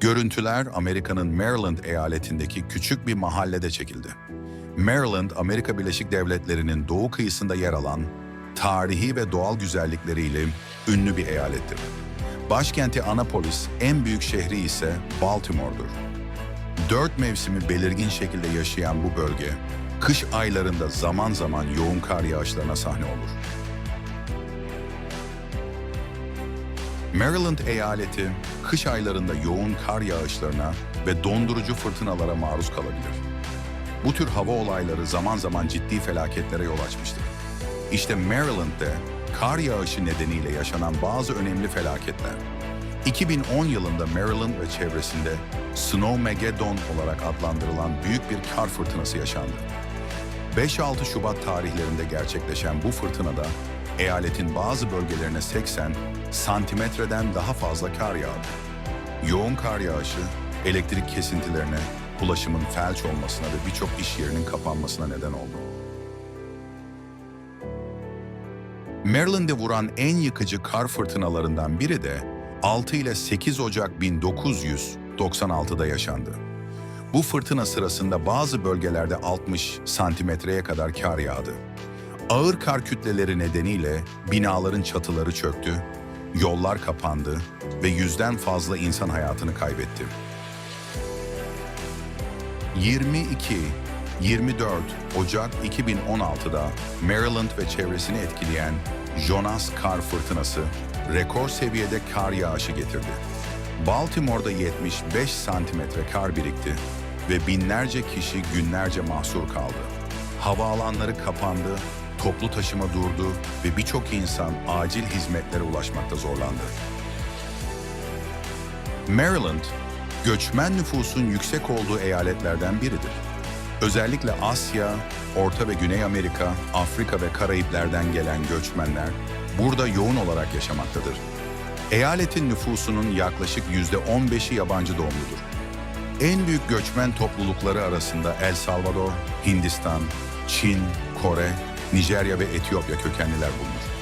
Görüntüler Amerika'nın Maryland eyaletindeki küçük bir mahallede çekildi. Maryland, Amerika Birleşik Devletleri'nin doğu kıyısında yer alan, tarihi ve doğal güzellikleriyle ünlü bir eyalettir. Başkenti Annapolis, en büyük şehri ise Baltimore'dur. Dört mevsimi belirgin şekilde yaşayan bu bölge, kış aylarında zaman zaman yoğun kar yağışlarına sahne olur. Maryland eyaleti kış aylarında yoğun kar yağışlarına ve dondurucu fırtınalara maruz kalabilir. Bu tür hava olayları zaman zaman ciddi felaketlere yol açmıştır. İşte Maryland'de kar yağışı nedeniyle yaşanan bazı önemli felaketler. 2010 yılında Maryland ve çevresinde Snowmageddon olarak adlandırılan büyük bir kar fırtınası yaşandı. 5-6 Şubat tarihlerinde gerçekleşen bu fırtınada eyaletin bazı bölgelerine 80 santimetreden daha fazla kar yağdı. Yoğun kar yağışı elektrik kesintilerine, ulaşımın felç olmasına ve birçok iş yerinin kapanmasına neden oldu. Maryland'e vuran en yıkıcı kar fırtınalarından biri de 6 ile 8 Ocak 1996'da yaşandı. Bu fırtına sırasında bazı bölgelerde 60 santimetreye kadar kar yağdı. Ağır kar kütleleri nedeniyle binaların çatıları çöktü, yollar kapandı ve yüzden fazla insan hayatını kaybetti. 22-24 Ocak 2016'da Maryland ve çevresini etkileyen Jonas kar fırtınası rekor seviyede kar yağışı getirdi. Baltimore'da 75 santimetre kar birikti ve binlerce kişi günlerce mahsur kaldı. Havaalanları kapandı, toplu taşıma durdu ve birçok insan acil hizmetlere ulaşmakta zorlandı. Maryland, göçmen nüfusun yüksek olduğu eyaletlerden biridir. Özellikle Asya, Orta ve Güney Amerika, Afrika ve Karayipler'den gelen göçmenler burada yoğun olarak yaşamaktadır. Eyaletin nüfusunun yaklaşık yüzde 15'i yabancı doğumludur. En büyük göçmen toplulukları arasında El Salvador, Hindistan, Çin, Kore, Nijerya ve Etiyopya kökenliler bulunur.